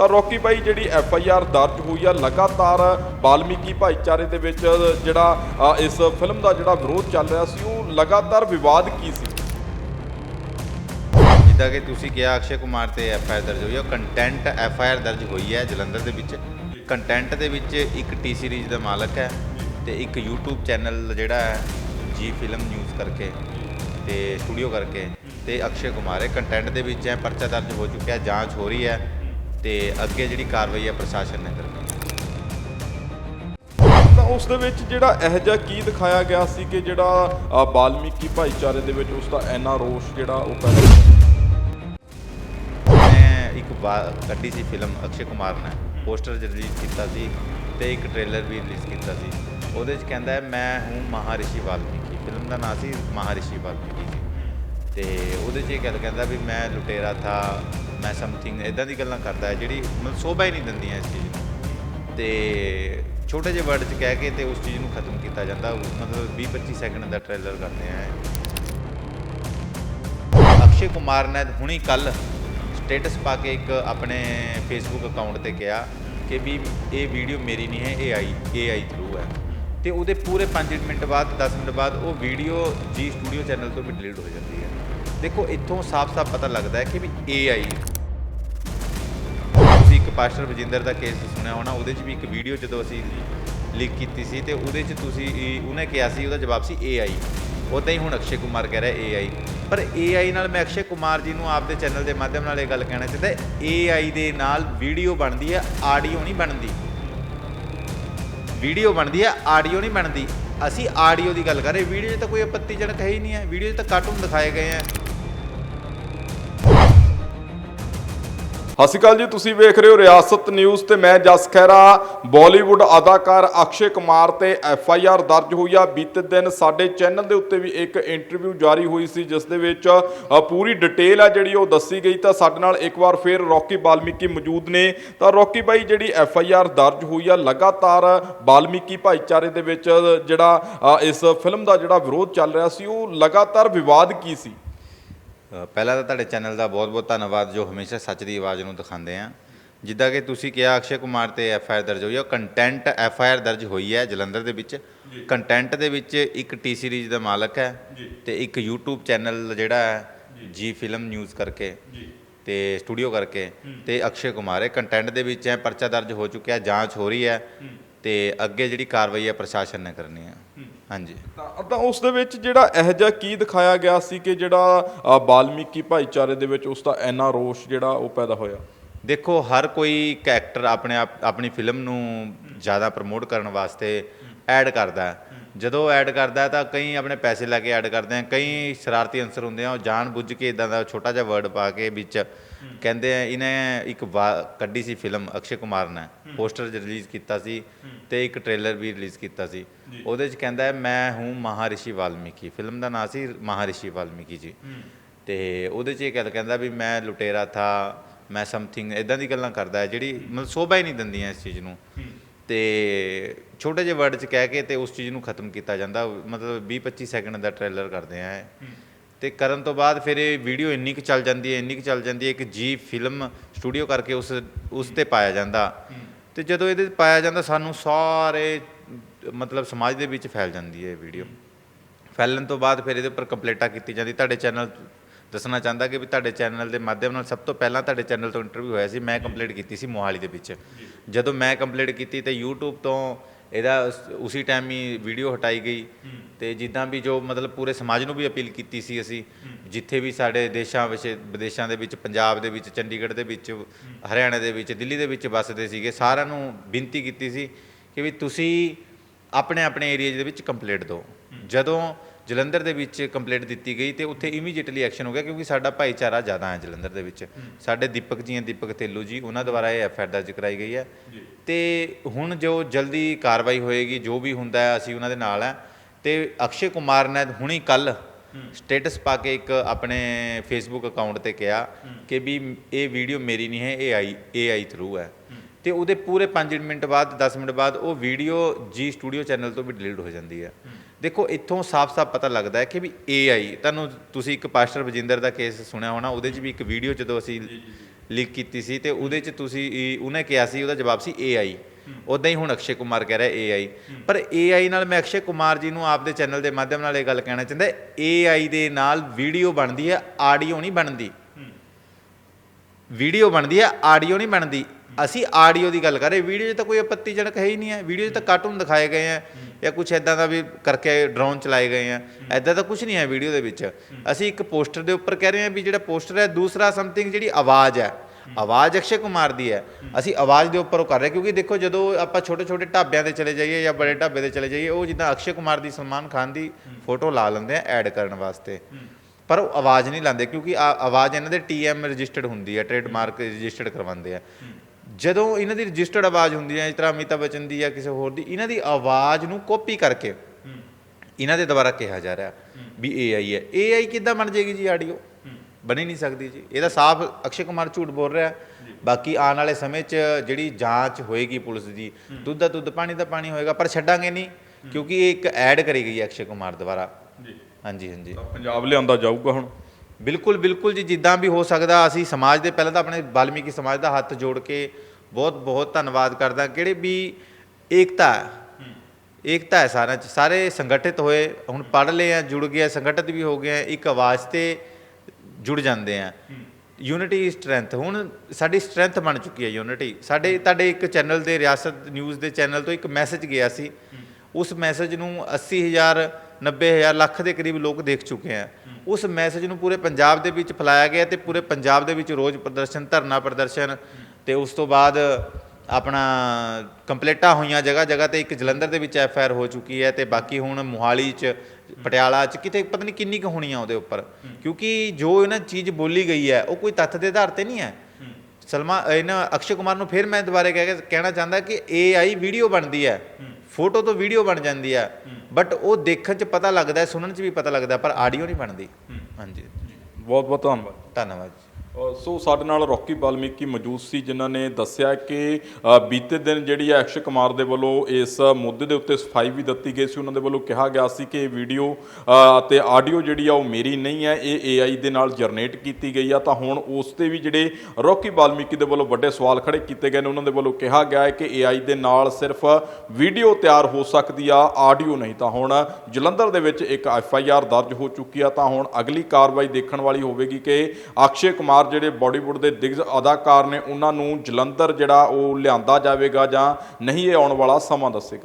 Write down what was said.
ਤਾਂ ਰੌਕੀ ਬਾਈ, ਜਿਹੜੀ F I R ਦਰਜ ਹੋਈ ਆ, ਲਗਾਤਾਰ ਬਾਲਮੀਕੀ ਭਾਈਚਾਰੇ ਦੇ ਵਿੱਚ ਜਿਹੜਾ ਇਸ ਫਿਲਮ ਦਾ ਜਿਹੜਾ ਵਿਰੋਧ ਚੱਲ ਰਿਹਾ ਸੀ, ਉਹ ਲਗਾਤਾਰ ਵਿਵਾਦ ਕੀ ਸੀ? ਜਿੱਦਾਂ ਕਿ ਤੁਸੀਂ ਕਿਹਾ, ਅਕਸ਼ੇ ਕੁਮਾਰ ਤੇ ਐਫ ਆਈ ਆਰ ਦਰਜ ਹੋਈ ਹੈ ਕੰਟੈਂਟ ਐਫ ਆਈ ਆਰ ਦਰਜ ਹੋਈ ਹੈ ਜਲੰਧਰ ਦੇ ਵਿੱਚ। ਕੰਟੈਂਟ ਦੇ ਵਿੱਚ ਇੱਕ ਟੀ ਸੀਰੀਜ਼ ਦਾ ਮਾਲਕ ਹੈ ਤੇ ਇੱਕ YouTube ਚੈਨਲ ਜਿਹੜਾ ਹੈ ਜੀ ਫਿਲਮ ਨਿਊਜ਼ ਕਰਕੇ ਤੇ ਸਟੂਡੀਓ ਕਰਕੇ ਤੇ ਅਕਸ਼ੇ ਕੁਮਾਰ ਹੈ। ਕੰਟੈਂਟ ਦੇ ਵਿੱਚ ਹੈ ਪਰਚਾ ਦਰਜ ਹੋ ਚੁੱਕਿਆ, ਜਾਂਚ ਹੋ ਰਹੀ ਹੈ। ਤੇ ਅੱਗੇ ਜਿਹੜੀ ਕਾਰਵਾਈ ਹੈ ਪ੍ਰਸ਼ਾਸਨ ਨੇ ਕਰਨੀ। ਹੈ ਤਾਂ ਉਸ ਦੇ ਵਿੱਚ ਜਿਹੜਾ ਇਹੋ ਜਿਹਾ ਕੀ ਦਿਖਾਇਆ ਗਿਆ ਸੀ ਕਿ ਜਿਹੜਾ ਅ, ਬਾਲਮੀਕੀ ਭਾਈਚਾਰੇ ਦੇ ਵਿੱਚ ਉਸ ਦਾ ਇੰਨਾ ਰੋਸ਼ ਜਿਹੜਾ ਉਹ ਪੈਦਾ ਮੈਂ ਇੱਕ ਬਾ- ਕੱਢੀ ਸੀ ਫਿਲਮ ਅਕਸ਼ੇ ਕੁਮਾਰ ਨੇ ਪੋਸਟਰ ਰਿਲੀਜ਼ ਕੀਤਾ ਸੀ ਤੇ ਇੱਕ ਟ੍ਰੇਲਰ ਵੀ ਰਿਲੀਜ਼ ਕੀਤਾ ਸੀ। ਉਹਦੇ 'ਚ ਕਹਿੰਦਾ ਹੈ ਮੈਂ ਹੂੰ ਮਹਾਰਿਸ਼ੀ ਵਾਲਮੀਕੀ ਫਿਲਮ ਦਾ ਨਾਮ ਸੀ ਮਹਾਰਿਸ਼ੀ ਵਾਲਮੀਕੀ ਤੇ ਉਹਦੇ 'ਚ ਇਹ ਗੱਲ ਕਹਿੰਦਾ ਵੀ ਮੈਂ ਲੁਟੇਰਾ ਥਾ, ਮੈਂ ਸਮਥਿੰਗ ਇਦਾਂ ਦੀ ਗੱਲਾਂ ਕਰਦਾ ਜਿਹੜੀ ਮਤਲਬ ਸ਼ੋਭਾ ਹੀ ਨਹੀਂ ਦਿੰਦੀਆਂ ਇਸ ਚੀਜ਼ ਨੂੰ। ਤੇ ਛੋਟੇ ਜਿਹੇ ਵਰਡ 'ਚ ਕਹਿ ਕੇ ਤੇ ਉਸ ਚੀਜ਼ ਨੂੰ ਖਤਮ ਕੀਤਾ ਜਾਂਦਾ। ਮਤਲਬ 20 25 ਸੈਕਿੰਡ ਦਾ ਟ੍ਰੇਲਰ ਕਰਦੇ ਆ ਅਕਸ਼ੇ ਕੁਮਾਰ ਨੇ ਹੁਣੀ ਕੱਲ ਸਟੇਟਸ ਪਾ ਕੇ ਇੱਕ ਆਪਣੇ ਫੇਸਬੁੱਕ ਅਕਾਊਂਟ ਤੇ ਕਿਹਾ ਕਿ ਵੀ ਇਹ ਵੀਡੀਓ ਮੇਰੀ ਨਹੀਂ ਹੈ ਇਹ ਆਈ ਇਹ ਆਈ ਥਰੂ ਹੈ। ਤੇ ਉਹਦੇ ਪੂਰੇ 5 ਮਿੰਟ ਬਾਅਦ 10 ਮਿੰਟ ਬਾਅਦ ਉਹ ਵੀਡੀਓ ਜੀ ਸਟੂਡੀਓ ਚੈਨਲ ਤੋਂ ਵੀ ਡਿਲੀਟ ਹੋ ਜਾਂਦੀ ਹੈ। ਦੇਖੋ, ਇੱਥੋਂ ਸਾਫ਼-ਸਾਫ਼ ਪਤਾ ਲੱਗਦਾ ਹੈ ਕਿ ਵੀ ਇਹ ਆਈ ਤੁਸੀਂ ਇੱਕ ਪਾਸਟਰ ਵਜਿੰਦਰ ਦਾ ਕੇਸ ਸੁਣਿਆ ਹੋਣਾ, ਉਹਦੇ 'ਚ ਵੀ ਇੱਕ ਵੀਡੀਓ ਜਦੋਂ ਅਸੀਂ ਲੀਕ ਕੀਤੀ ਸੀ ਤੇ ਉਹਦੇ 'ਚ ਤੁਸੀਂ ਉਹਨੇ ਕਿਹਾ ਸੀ, ਉਹਦਾ ਜਵਾਬ ਸੀ AI ਉਦਾਂ ਹੀ ਹੁਣ ਅਕਸ਼ੇ ਕੁਮਾਰ ਕਹਿ ਰਿਹਾ AI ਪਰ AI ਨਾਲ ਮੈਂ ਅਕਸ਼ੇ ਕੁਮਾਰ ਜੀ ਨੂੰ ਆਪਦੇ ਚੈਨਲ ਦੇ ਮਾਧਿਅਮ ਨਾਲ ਇਹ ਗੱਲ ਕਹਿਣਾ ਚਾਹੁੰਦਾ AI ਦੇ ਨਾਲ ਵੀਡੀਓ ਬਣਦੀ ਹੈ ਆਡੀਓ ਨਹੀਂ ਬਣਦੀ। ਵੀਡੀਓ ਬਣਦੀ ਹੈ, ਆਡੀਓ ਨਹੀਂ ਬਣਦੀ। ਅਸੀਂ ਆਡੀਓ ਦੀ ਗੱਲ ਕਰ ਰਹੇ ਵੀਡੀਓ 'ਚ ਤਾਂ ਕੋਈ ਆਪੱਤੀਜਨਕ ਹੈ ਹੀ ਨਹੀਂ ਹੈ। ਵੀਡੀਓ 'ਚ ਤਾਂ ਕਾਰਟੂਨ ਦਿਖਾਏ ਗਏ ਹੈ। ਸਤਿ ਸ਼੍ਰੀ ਅਕਾਲ ਜੀ, ਤੁਸੀਂ ਵੇਖ ਰਹੇ ਹੋ ਰਿਆਸਤ ਨਿਊਜ਼ ਤੇ ਮੈਂ ਜਸ ਖਹਿਰਾ। ਬਾਲੀਵੁੱਡ ਅਦਾਕਾਰ ਅਕਸ਼ੇ ਕੁਮਾਰ ਤੇ ਐਫ ਆਈ ਆਰ ਦਰਜ ਹੋਈ ਆ। ਬੀਤੇ ਦਿਨ ਸਾਡੇ ਚੈਨਲ ਦੇ ਉੱਤੇ ਵੀ ਇੱਕ ਇੰਟਰਵਿਊ ਜਾਰੀ ਹੋਈ ਸੀ, ਜਿਸ ਦੇ ਵਿੱਚ ਪੂਰੀ ਡਿਟੇਲ ਆ ਜਿਹੜੀ ਉਹ ਦੱਸੀ ਗਈ। ਤਾਂ ਸਾਡੇ ਨਾਲ ਇੱਕ ਵਾਰ ਫੇਰ ਰੌਕੀ ਬਾਲਮੀਕੀ ਮੌਜੂਦ ਨੇ। ਤਾਂ ਰੌਕੀ ਬਾਈ, ਜਿਹੜੀ ਐਫ ਆਈ ਆਰ ਦਰਜ ਹੋਈ ਆ, ਲਗਾਤਾਰ ਬਾਲਮੀਕੀ ਭਾਈਚਾਰੇ ਦੇ ਵਿੱਚ ਜਿਹੜਾ ਇਸ ਫਿਲਮ ਦਾ ਜਿਹੜਾ ਵਿਰੋਧ ਚੱਲ ਰਿਹਾ ਸੀ, ਉਹ ਲਗਾਤਾਰ ਵਿਵਾਦ ਕੀ ਸੀ? ਪਹਿਲਾਂ ਤਾਂ ਤੁਹਾਡੇ ਚੈਨਲ ਦਾ ਬਹੁਤ-ਬਹੁਤ ਧੰਨਵਾਦ ਜੋ ਹਮੇਸ਼ਾ ਸੱਚ ਦੀ ਆਵਾਜ਼ ਨੂੰ ਦਿਖਾਉਂਦੇ ਆ। ਜਿੱਦਾਂ ਕਿ ਤੁਸੀਂ ਕਿਹਾ ਅਕਸ਼ੇ ਕੁਮਾਰ ਤੇ ਐਫ ਆਈ ਆਰ ਦਰਜ ਹੋਈ ਹੈ ਕੰਟੈਂਟ ਐਫ ਆਈ ਆਰ ਦਰਜ ਹੋਈ ਹੈ ਜਲੰਧਰ ਦੇ ਵਿੱਚ। ਕੰਟੈਂਟ ਦੇ ਵਿੱਚ ਇੱਕ ਟੀ ਸੀਰੀਜ਼ ਦਾ ਮਾਲਕ ਹੈ ਤੇ ਇੱਕ YouTube ਚੈਨਲ ਜਿਹੜਾ ਹੈ ਜੀ। ਫਿਲਮ ਨਿਊਜ਼ ਕਰਕੇ ਤੇ ਸਟੂਡੀਓ ਕਰਕੇ ਤੇ ਅਕਸ਼ੇ ਕੁਮਾਰ ਹੈ। ਕੰਟੈਂਟ ਦੇ ਵਿੱਚ ਹੈ ਪਰਚਾ ਦਰਜ ਹੋ ਚੁੱਕਿਆ ਜਾਂਚ ਹੋ ਰਹੀ ਹੈ। ਤੇ ਅੱਗੇ ਜਿਹੜੀ ਕਾਰਵਾਈ ਹੈ ਪ੍ਰਸ਼ਾਸਨ ਨੇ ਕਰਨੀ ਹੈ। ਹਾਂਜੀ। ਤਾਂ ਤਾਂ ਉਸ ਦੇ ਵਿੱਚ ਜਿਹੜਾ ਇਹੋ ਜਿਹਾ ਕੀ ਦਿਖਾਇਆ ਗਿਆ ਸੀ ਕਿ ਜਿਹੜਾ ਬਾਲਮੀਕੀ ਭਾਈਚਾਰੇ ਦੇ ਵਿੱਚ ਉਸ ਦਾ ਇੰਨਾ ਰੋਸ਼ ਜਿਹੜਾ ਉਹ ਪੈਦਾ ਹੋਇਆ? ਦੇਖੋ ਹਰ ਕੋਈ ਕੈਰੈਕਟਰ ਆਪਣੇ ਆਪ ਆਪਣੀ ਫਿਲਮ ਨੂੰ ਜ਼ਿਆਦਾ ਪ੍ਰਮੋਟ ਕਰਨ ਵਾਸਤੇ ਐਡ ਕਰਦਾ ਜਦੋਂ ਐਡ ਕਰਦਾ ਤਾਂ ਕਈ ਆਪਣੇ ਪੈਸੇ ਲੈ ਕੇ ਐਡ ਕਰਦੇ ਆ ਕਈ ਸ਼ਰਾਰਤੀ ਅੰਸਰ ਹੁੰਦੇ ਆ ਉਹ ਜਾਣ ਬੁੱਝ ਕੇ ਇਦਾਂ ਦਾ ਛੋਟਾ ਜਿਹਾ ਵਰਡ ਪਾ ਕੇ ਵਿੱਚ ਕਹਿੰਦੇ ਆ ਇਹਨੇ ਇੱਕ ਕੱਢੀ ਸੀ ਫਿਲਮ ਅਕਸ਼ੇ ਕੁਮਾਰ ਨੇ ਪੋਸਟਰ ਰਿਲੀਜ਼ ਕੀਤਾ ਸੀ ਤੇ ਇੱਕ ਟ੍ਰੇਲਰ ਵੀ ਰਿਲੀਜ਼ ਕੀਤਾ ਸੀ। ਉਹਦੇ 'ਚ ਕਹਿੰਦਾ ਹੈ ਮੈਂ ਹੂੰ ਮਹਾਰਿਸ਼ੀ ਵਾਲਮੀਕੀ। ਫਿਲਮ ਦਾ ਨਾਮ ਸੀ ਮਹਾਰਿਸ਼ੀ ਵਾਲਮੀਕੀ ਜੀ। ਤੇ ਉਹਦੇ 'ਚ ਇਹ ਗੱਲ ਕਹਿੰਦਾ ਵੀ ਮੈਂ ਲੁਟੇਰਾ ਥਾ ਮੈਂ ਸਮਥਿੰਗ ਇਦਾਂ ਦੀ ਗੱਲਾਂ ਕਰਦਾ ਹੈ ਜਿਹੜੀ ਮਤਲਬ ਸ਼ੋਭਾ ਹੀ ਨਹੀਂ ਦਿੰਦੀਆਂ ਇਸ ਚੀਜ਼ ਨੂੰ। ਤੇ ਛੋਟੇ ਜਿਹੇ ਵਰਡ 'ਚ ਕਹਿ ਕੇ ਤੇ ਉਸ ਚੀਜ਼ ਨੂੰ ਖਤਮ ਕੀਤਾ ਜਾਂਦਾ। ਮਤਲਬ 20 25 ਸੈਕਿੰਡ ਦਾ ਟ੍ਰੇਲਰ ਕਰਦੇ ਆ। ਤੇ ਕਰਨ ਤੋਂ ਬਾਅਦ ਫਿਰ ਇਹ ਵੀਡੀਓ ਇੰਨੀ ਕੁ ਚੱਲ ਜਾਂਦੀ ਹੈ ਇੰਨੀ ਕੁ ਚੱਲ ਜਾਂਦੀ ਹੈ ਕਿ ਜੀ ਫਿਲਮ ਸਟੂਡੀਓ ਕਰਕੇ ਉਸ ਉਸ ਤੇ ਪਾਇਆ ਜਾਂਦਾ। ਤੇ ਜਦੋਂ ਇਹਦੇ ਪਾਇਆ ਜਾਂਦਾ ਸਾਨੂੰ ਸਾਰੇ ਮਤਲਬ ਸਮਾਜ ਦੇ ਵਿੱਚ ਫੈਲ ਜਾਂਦੀ ਹੈ ਇਹ ਵੀਡੀਓ ਫੈਲਣ ਤੋਂ ਬਾਅਦ ਫਿਰ ਇਹਦੇ ਉੱਪਰ ਕੰਪਲੇਂਟਾਂ ਕੀਤੀ ਜਾਂਦੀ। ਤੁਹਾਡੇ ਚੈਨਲ ਦੱਸਣਾ ਚਾਹੁੰਦਾ ਕਿ ਵੀ ਤੁਹਾਡੇ ਚੈਨਲ ਦੇ ਮਾਧਿਅਮ ਨਾਲ ਸਭ ਤੋਂ ਪਹਿਲਾਂ ਤੁਹਾਡੇ ਚੈਨਲ ਤੋਂ ਇੰਟਰਵਿਊ ਹੋਇਆ ਸੀ ਮੈਂ ਕੰਪਲੀਟ ਕੀਤੀ ਸੀ ਮੋਹਾਲੀ ਦੇ ਵਿੱਚ। ਜਦੋਂ ਮੈਂ ਕੰਪਲੀਟ ਕੀਤੀ ਤੇ YouTube ਤੋਂ ਇਹਦਾ ਉਸ- ਟਾਈਮ ਹੀ ਵੀਡੀਓ ਹਟਾਈ ਗਈ। ਤੇ ਜਿੱਦਾਂ ਵੀ ਜੋ ਮਤਲਬ ਪੂਰੇ ਸਮਾਜ ਨੂੰ ਵੀ ਅਪੀਲ ਕੀਤੀ ਸੀ ਅਸੀਂ ਜਿੱਥੇ ਵੀ ਸਾਡੇ ਦੇਸ਼ਾਂ ਵਿੱਚ ਵਿਦੇਸ਼ਾਂ ਦੇ ਵਿੱਚ ਪੰਜਾਬ ਦੇ ਵਿੱਚ ਚੰਡੀਗੜ੍ਹ ਦੇ ਵਿੱਚ ਹਰਿਆਣਾ ਦੇ ਵਿੱਚ ਦਿੱਲੀ ਦੇ ਵਿੱਚ ਵੱਸਦੇ ਸੀਗੇ ਸਾਰਿਆਂ ਨੂੰ ਬੇਨਤੀ ਕੀਤੀ ਸੀ ਕਿ ਵੀ ਤੁਸੀਂ ਆਪਣੇ ਆਪਣੇ ਏਰੀਆ ਦੇ ਵਿੱਚ ਕੰਪਲੀਟ ਦਿਓ ਜਦੋਂ ਜਲੰਧਰ ਦੇ ਵਿੱਚ ਕੰਪਲੀਟ ਦਿੱਤੀ ਗਈ ਤੇ ਉੱਥੇ ਇਮੀਡੀਏਟਲੀ ਐਕਸ਼ਨ ਹੋ ਗਿਆ ਕਿਉਂਕਿ ਸਾਡਾ ਭਾਈਚਾਰਾ ਜ਼ਿਆਦਾ ਹੈ ਜਲੰਧਰ ਦੇ ਵਿੱਚ। ਸਾਡੇ ਦੀਪਕ ਜੀ ਹੈ ਦੀਪਕ ਥੇਲੂ ਜੀ ਉਹਨਾਂ ਦੁਆਰਾ ਇਹ ਐਫ ਦਰਜ ਕਰਾਈ ਗਈ ਹੈ। ਤੇ ਹੁਣ ਜੋ ਜਲਦੀ ਕਾਰਵਾਈ ਹੋਏਗੀ ਜੋ ਵੀ ਹੁੰਦਾ ਹੈ ਅਸੀਂ ਉਹਨਾਂ ਦੇ ਨਾਲ ਹੈ। ਤੇ ਅਕਸ਼ੇ ਕੁਮਾਰ ਨੇ ਹੁਣੀ ਕੱਲ ਸਟੇਟਸ ਪਾ ਕੇ ਇੱਕ ਆਪਣੇ ਫੇਸਬੁੱਕ ਅਕਾਊਂਟ ਤੇ ਕਿਹਾ ਕਿ ਵੀ ਇਹ ਵੀਡੀਓ ਮੇਰੀ ਨਹੀਂ ਹੈ ਇਹ ਆਈ ਇਹ ਆਈ ਥਰੂ ਹੈ। ਤੇ ਉਹਦੇ ਪੂਰੇ 5 ਮਿੰਟ ਬਾਅਦ 10 ਮਿੰਟ ਬਾਅਦ ਉਹ ਵੀਡੀਓ ਜੀ ਸਟੂਡੀਓ ਚੈਨਲ ਤੋਂ ਵੀ ਡਿਲੀਟ ਹੋ ਜਾਂਦੀ ਹੈ। ਦੇਖੋ ਇੱਥੋਂ ਸਾਫ਼-ਸਾਫ਼ ਪਤਾ ਲੱਗਦਾ ਹੈ ਕਿ ਵੀ AI ਤੁਹਾਨੂੰ ਤੁਸੀਂ ਇੱਕ ਪਾਸਟਰ ਵਜਿੰਦਰ ਦਾ ਕੇਸ ਸੁਣਿਆ ਹੋਣਾ ਉਹਦੇ 'ਚ ਵੀ ਇੱਕ ਵੀਡੀਓ ਜਦੋਂ ਅਸੀਂ ਲੀਕ ਕੀਤੀ ਸੀ ਤੇ ਉਹਦੇ 'ਚ ਤੁਸੀਂ ਉਹਨੇ ਕਿਹਾ ਸੀ ਉਹਦਾ ਜਵਾਬ ਸੀ AI ਉਦਾਂ ਹੀ। ਹੁਣ ਅਕਸ਼ੇ ਕੁਮਾਰ ਕਹਿ ਰਿਹਾ AI ਪਰ AI ਨਾਲ ਮੈਂ ਅਕਸ਼ੇ ਕੁਮਾਰ ਜੀ ਨੂੰ ਆਪਦੇ ਚੈਨਲ ਦੇ ਮਾਧਿਅਮ ਨਾਲ ਇਹ ਗੱਲ ਕਹਿਣਾ ਚਾਹੁੰਦਾ AI ਦੇ ਨਾਲ ਵੀਡੀਓ ਬਣਦੀ ਹੈ ਆਡੀਓ ਨਹੀਂ ਬਣਦੀ। ਵੀਡੀਓ ਬਣਦੀ ਹੈ ਆਡੀਓ ਨਹੀਂ ਬਣਦੀ। ਅਸੀਂ ਆਡੀਓ ਦੀ ਗੱਲ ਕਰ ਰਹੇ, ਵੀਡੀਓ 'ਚ ਤਾਂ ਕੋਈ ਆਪੱਤੀਜਨਕ ਹੈ ਹੀ ਨਹੀਂ ਹੈ। ਵੀਡੀਓ 'ਚ ਤਾਂ ਕਾਰਟੂਨ ਦਿਖਾਏ ਗਏ ਆ ਜਾਂ ਕੁਝ ਐਦਾਂ ਦਾ ਵੀ ਕਰਕੇ ਡਰੋਨ ਚਲਾਏ ਗਏ ਆ ਐਦਾਂ ਦਾ ਕੁਝ ਨਹੀਂ ਹੈ ਵੀਡੀਓ ਦੇ ਵਿੱਚ। ਅਸੀਂ ਇੱਕ ਪੋਸਟਰ ਦੇ ਉੱਪਰ ਕਹਿ ਰਹੇ ਹਾਂ ਵੀ ਜਿਹੜਾ ਪੋਸਟਰ ਹੈ ਦੂਸਰਾ ਸਮਥਿੰਗ ਜਿਹੜੀ ਆਵਾਜ਼ ਹੈ। ਆਵਾਜ਼ ਅਕਸ਼ੇ ਕੁਮਾਰ ਦੀ ਹੈ। ਅਸੀਂ ਆਵਾਜ਼ ਦੇ ਉੱਪਰ ਉਹ ਕਰ ਰਹੇ ਕਿਉਂਕਿ ਦੇਖੋ ਜਦੋਂ ਆਪਾਂ ਛੋਟੇ ਛੋਟੇ ਢਾਬਿਆਂ ਤੇ ਚਲੇ ਜਾਈਏ ਜਾਂ ਬੜੇ ਢਾਬੇ ਤੇ ਚਲੇ ਜਾਈਏ, ਉਹ ਜਿੱਦਾਂ ਅਕਸ਼ੇ ਕੁਮਾਰ ਦੀ ਸਲਮਾਨ ਖਾਨ ਦੀ ਫੋਟੋ ਲਾ ਲੈਂਦੇ ਆ ਐਡ ਕਰਨ ਵਾਸਤੇ। ਪਰ ਉਹ ਆਵਾਜ਼ ਨਹੀਂ ਲਾਉਂਦੇ ਕਿਉਂਕਿ ਆ- ਆਵਾਜ਼ ਇਹਨਾਂ ਦੇ ਟੀਐਮ ਰਜਿਸਟਰਡ ਹੁੰਦੀ ਹੈ ਟ੍ਰੇਡਮਾਰਕ ਰਜਿਸਟਰਡ ਕਰਵਾਉਂਦੇ ਆ। ਜਦੋਂ ਇਹਨਾਂ ਦੀ ਰਜਿਸਟਰਡ ਆਵਾਜ਼ ਹੁੰਦੀ ਹੈ ਜਿਸ ਤਰ੍ਹਾਂ ਅਮਿਤਾਭ ਬੱਚਨ ਦੀ ਜਾਂ ਕਿਸੇ ਹੋਰ ਦੀ ਇਹਨਾਂ ਦੀ ਆਵਾਜ਼ ਨੂੰ ਕਾਪੀ ਕਰਕੇ ਇਹਨਾਂ ਦੇ ਦੁਆਰਾ ਕਿਹਾ ਜਾ ਰਿਹਾ ਵੀ AI ਹੈ। AI ਕਿੱਦਾਂ ਬਣ ਜਾਏਗੀ ਜੀ ਆਡੀਓ ਬਣੀ ਨਹੀਂ ਸਕਦੀ ਜੀ। ਇਹਦਾ ਸਾਫ਼ ਅਕਸ਼ੇ ਕੁਮਾਰ ਝੂਠ ਬੋਲ ਰਿਹਾ। ਬਾਕੀ ਆਉਣ ਵਾਲੇ ਸਮੇਂ 'ਚ ਜਿਹੜੀ ਜਾਂਚ ਹੋਏਗੀ ਪੁਲਿਸ ਦੀ ਦੁੱਧ ਦਾ ਦੁੱਧ ਪਾਣੀ ਦਾ ਪਾਣੀ ਹੋਏਗਾ ਪਰ ਛੱਡਾਂਗੇ ਨਹੀਂ ਕਿਉਂਕਿ ਇਹ ਇੱਕ ਐਡ ਕਰੀ ਗਈ ਹੈ ਅਕਸ਼ੇ ਕੁਮਾਰ ਦੁਆਰਾ। ਜੀ। ਹਾਂਜੀ ਹਾਂਜੀ। ਤਾਂ ਪੰਜਾਬ ਲਿਆਂਦਾ ਜਾਊਗਾ ਹੁਣ। ਬਿਲਕੁਲ ਬਿਲਕੁਲ ਜੀ ਜਿੱਦਾਂ ਵੀ ਹੋ ਸਕਦਾ ਅਸੀਂ ਸਮਾਜ ਦੇ ਪਹਿਲਾਂ ਤਾਂ ਆਪਣੇ ਬਾਲਮੀਕੀ ਸਮਾਜ ਦਾ ਹੱਥ ਜੋੜ ਕੇ ਬਹੁਤ ਬਹੁਤ ਧੰਨਵਾਦ ਕਰਦਾ। ਕਿਹੜੇ ਵੀ ਏਕਤਾ ਏਕਤਾ ਹੈ ਸਾਰਿਆਂ ਚ ਸਾਰੇ ਸੰਗਠਿਤ ਹੋਏ ਹੁਣ ਪੜ੍ਹ ਲਏ ਆ ਜੁੜ ਗਏ ਆ, ਸੰਗਠਿਤ ਵੀ ਹੋ ਗਏ ਆ ਇੱਕ ਆਵਾਜ਼ ਤੇ ਜੁੜ ਜਾਂਦੇ ਆ। ਯੂਨਿਟੀ ਸਟਰੈਂਥ ਹੁਣ ਸਾਡੀ ਸਟਰੈਂਥ ਬਣ ਚੁੱਕੀ ਹੈ ਯੂਨਿਟੀ। ਸਾਡੇ ਤੁਹਾਡੇ ਇੱਕ ਚੈਨਲ ਦੇ ਰਿਆਸਤ ਨਿਊਜ਼ ਦੇ ਚੈਨਲ ਤੋਂ ਇੱਕ ਮੈਸੇਜ ਗਿਆ ਸੀ। ਉਸ ਮੈਸੇਜ ਨੂੰ 80000 90000 ਲੱਖ ਦੇ ਕਰੀਬ ਲੋਕ ਦੇਖ ਚੁੱਕੇ ਆ। ਉਸ ਮੈਸੇਜ ਨੂੰ ਪੂਰੇ ਪੰਜਾਬ ਦੇ ਵਿੱਚ ਫੈਲਾਇਆ ਗਿਆ ਤੇ ਪੂਰੇ ਪੰਜਾਬ ਦੇ ਵਿੱਚ ਰੋਜ਼ ਪ੍ਰਦਰਸ਼ਨ ਧਰਨਾ ਪ੍ਰਦਰਸ਼ਨ ਤੇ ਉਸ ਤੋਂ ਬਾਅਦ ਆਪਣਾ ਕੰਪਲੇਟਾਂ ਹੋਈਆਂ ਜਗ੍ਹਾ ਜਗ੍ਹਾ ਤੇ ਇੱਕ ਜਲੰਧਰ ਦੇ ਵਿੱਚ ਐਫ ਆਰ ਹੋ ਚੁੱਕੀ ਹੈ ਤੇ ਬਾਕੀ ਹੁਣ ਮੁਹਾਲੀ ਚ ਪਟਿਆਲਾ ਚ ਕਿਤੇ ਪਤਾ ਨਹੀਂ ਕਿੰਨੀ ਕੁ ਹੋਣੀਆਂ ਉਹਦੇ ਉੱਪਰ। ਕਿਉਂਕਿ ਜੋ ਇਹਨਾਂ ਚੀਜ਼ ਬੋਲੀ ਗਈ ਹੈ ਉਹ ਕੋਈ ਤੱਥ ਦੇ ਆਧਾਰ ਤੇ ਨਹੀਂ ਹੈ। ਸਲਮਾ ਇਹਨਾਂ ਅਕਸ਼ੇ ਕੁਮਾਰ ਨੂੰ ਫਿਰ ਮੈਂ ਦੁਬਾਰੇ ਕਹਿ ਕੇ ਕਹਿਣਾ ਚਾਹੁੰਦਾ ਕਿ AI ਵੀਡੀਓ ਬਣਦੀ ਹੈ। ਫੋਟੋ ਤੋਂ ਵੀਡੀਓ ਬਣ ਜਾਂਦੀ ਹੈ। ਬਟ ਉਹ ਦੇਖਣ ਚ ਪਤਾ ਲੱਗਦਾ ਹੈ ਸੁਣਨ ਚ ਵੀ ਪਤਾ ਲੱਗਦਾ ਪਰ ਆਡੀਓ ਨਹੀਂ ਬਣਦੀ। ਹਾਂਜੀ। ਬਹੁਤ ਬਹੁਤ ਧੰਨਵਾਦ ਧੰਨਵਾਦ ਸੋ ਸਾਡੇ ਨਾਲ ਰੌਕੀ ਬਾਲਮੀਕੀ ਮੌਜੂਦ ਸੀ ਜਿਨ੍ਹਾਂ ਨੇ ਦੱਸਿਆ ਕਿ ਬੀਤੇ ਦਿਨ ਜਿਹੜੀ ਹੈ ਅਕਸ਼ੇ ਕੁਮਾਰ ਦੇ ਵੱਲੋਂ ਇਸ ਮੁੱਦੇ ਦੇ ਉੱਤੇ ਸਫ਼ਾਈ ਵੀ ਦਿੱਤੀ ਗਈ ਸੀ ਉਹਨਾਂ ਦੇ ਵੱਲੋਂ ਕਿਹਾ ਗਿਆ ਸੀ ਕਿ ਇਹ ਵੀਡੀਓ ਅ, ਅਤੇ ਆਡੀਓ ਜਿਹੜੀ ਆ ਉਹ ਮੇਰੀ ਨਹੀਂ ਹੈ ਇਹ AI ਦੇ ਨਾਲ ਜਨਰੇਟ ਕੀਤੀ ਗਈ ਆ। ਤਾਂ ਹੁਣ ਉਸ ਤੇ ਵੀ ਜਿਹੜੇ ਰੌਕੀ ਬਾਲਮੀਕੀ ਦੇ ਵੱਲੋਂ ਵੱਡੇ ਸਵਾਲ ਖੜੇ ਕੀਤੇ ਗਏ ਨੇ ਉਹਨਾਂ ਦੇ ਵੱਲੋਂ ਕਿਹਾ ਗਿਆ ਹੈ ਕਿ AI ਦੇ ਨਾਲ ਸਿਰਫ ਵੀਡੀਓ ਤਿਆਰ ਹੋ ਸਕਦੀ ਆ ਆਡੀਓ ਨਹੀਂ। ਤਾਂ ਹੁਣ ਜਲੰਧਰ ਦੇ ਵਿੱਚ ਇੱਕ ਐਫਆਈਆਰ ਦਰਜ ਹੋ ਚੁੱਕੀ ਆ। ਤਾਂ ਹੁਣ ਅਗਲੀ ਕਾਰਵਾਈ ਦੇਖਣ ਵਾਲੀ ਹੋਵੇਗੀ ਕਿ ਅਕਸ਼ੇ ਕੁਮਾਰ ਜਿਹੜੇ ਬਾਲੀਵੁੱਡ ਦੇ ਦਿਗਜ ਅਦਾਕਾਰ ਨੇ ਉਹਨਾਂ ਨੂੰ ਜਲੰਧਰ ਜਿਹੜਾ ਉਹ ਲਿਆਂਦਾ ਜਾਵੇਗਾ ਜਾਂ ਨਹੀਂ ਇਹ ਆਉਣ ਵਾਲਾ ਸਮਾਂ ਦੱਸੇਗਾ।